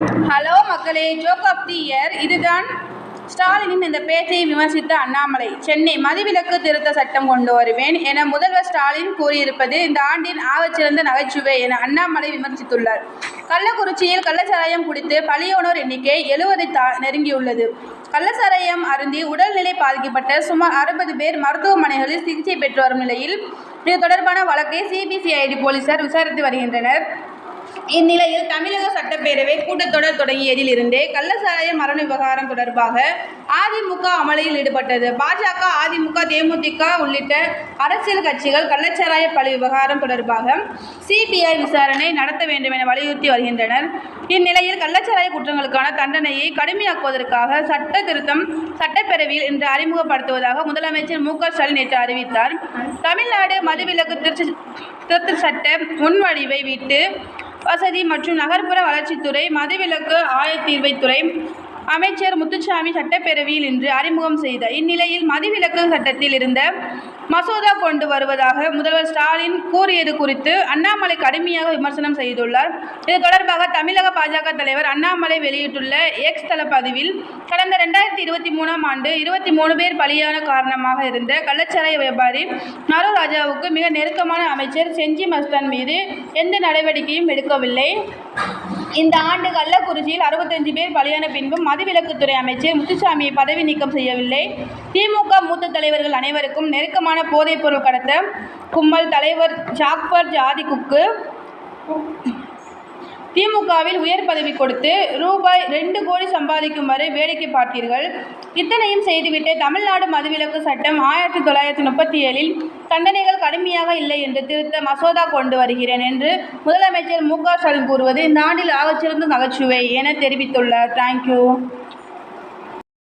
Hello மக்களே joke of the year இதுதான் ஸ்டாலினின் இந்த பேச்சை விமர்சித்த அண்ணாமலை. சென்னை மதுவிலக்கு திருத்த சட்டம் கொண்டு வருவேன் என முதல்வர் ஸ்டாலின் கூறியிருப்பது இந்த ஆண்டின் ஆவச்சிறந்த நகைச்சுவை என அண்ணாமலை விமர்சித்துள்ளார். கள்ளக்குறிச்சியில் கள்ளச்சாராயம் குடித்து பழியோனோர் எண்ணிக்கை எழுவதை தா நெருங்கியுள்ளது. கள்ளச்சாராயம் அருந்தி உடல்நிலை பாதிக்கப்பட்ட சுமார் அறுபது பேர் மருத்துவமனைகளில் சிகிச்சை பெற்று வரும் நிலையில் இது தொடர்பான வழக்கை சிபிசிஐடி போலீசார் விசாரித்து வருகின்றனர். இந்நிலையில் தமிழக சட்டப்பேரவை கூட்டத்தொடர் தொடங்கியதில் இருந்தே கள்ளச்சாராய மரண விவகாரம் தொடர்பாக அதிமுக அமளியில் ஈடுபட்டது. பாஜக அதிமுக தேமுதிக உள்ளிட்ட அரசியல் கட்சிகள் கள்ளச்சாராய பழி விவகாரம் தொடர்பாக சிபிஐ விசாரணை நடத்த வேண்டும் என வலியுறுத்தி வருகின்றனர். இந்நிலையில் கள்ளச்சாராய குற்றங்களுக்கான தண்டனையை கடுமையாக்குவதற்காக சட்ட திருத்தம் சட்டப்பேரவையில் இன்று அறிமுகப்படுத்துவதாக முதலமைச்சர் மு க ஸ்டாலின் நேற்று அறிவித்தார். தமிழ்நாடு மதுவிலக்கு திருச்சி திருத்த சட்ட முன்வடிவை விட்டு வசதி மற்றும் நகர்ப்புற வளர்ச்சித்துறை மதுவிலக்கு ஆயத்தீர்வைத்துறை அமைச்சர் முத்துசாமி சட்டப்பேரவையில் இன்று அறிமுகம் செய்தார் இந்நிலையில் மதுவிலக்கு சட்டத்தில் இருந்த மசோதா கொண்டு வருவதாக முதல்வர் ஸ்டாலின் கூறியது குறித்து அண்ணாமலை கடுமையாக விமர்சனம் செய்துள்ளார். இது தொடர்பாக தமிழக பாஜக தலைவர் அண்ணாமலை வெளியிட்டுள்ள எக்ஸ் தள பதிவில் கடந்த ரெண்டாயிரத்தி இருபத்தி மூணாம் ஆண்டு இருபத்தி மூணு பேர் பலியான காரணமாக இருந்த கள்ளச்சாராய வியாபாரி நரு ராஜாவுக்கு மிக நெருக்கமான அமைச்சர் செஞ்சி மஸ்தான் மீது எந்த நடவடிக்கையும் எடுக்கவில்லை. இந்த ஆண்டு கள்ளக்குறிச்சியில் அறுபத்தஞ்சு பேர் பலியான பின்பும் மதுவிலக்குத்துறை அமைச்சர் முத்துசாமியை பதவி நீக்கம் செய்யவில்லை. திமுக மூத்த தலைவர்கள் அனைவருக்கும் நெருக்கமான போதைப்பொருள் கடத்த கும்பல் தலைவர் ஜாக்பர் ஜாதிகுக்கு திமுகவில் உயர் பதவி கொடுத்து ரூபாய் ரெண்டு கோடி சம்பாதிக்கும் வரை வேடிக்கை பார்த்தீர்கள் இத்தனையும் செய்துவிட்டு தமிழ்நாடு மதுவிலக்கு சட்டம் ஆயிரத்தி தொள்ளாயிரத்தி முப்பத்தி ஏழில் தண்டனைகள் கடுமையாக இல்லை என்று திருத்த மசோதா கொண்டு வருகிறேன் என்று முதலமைச்சர் மு க ஸ்டாலின் கூறுவது இந்த ஆண்டில் ஆகச்சிறந்த நகைச்சுவை என தெரிவித்துள்ளார். தேங்க்யூ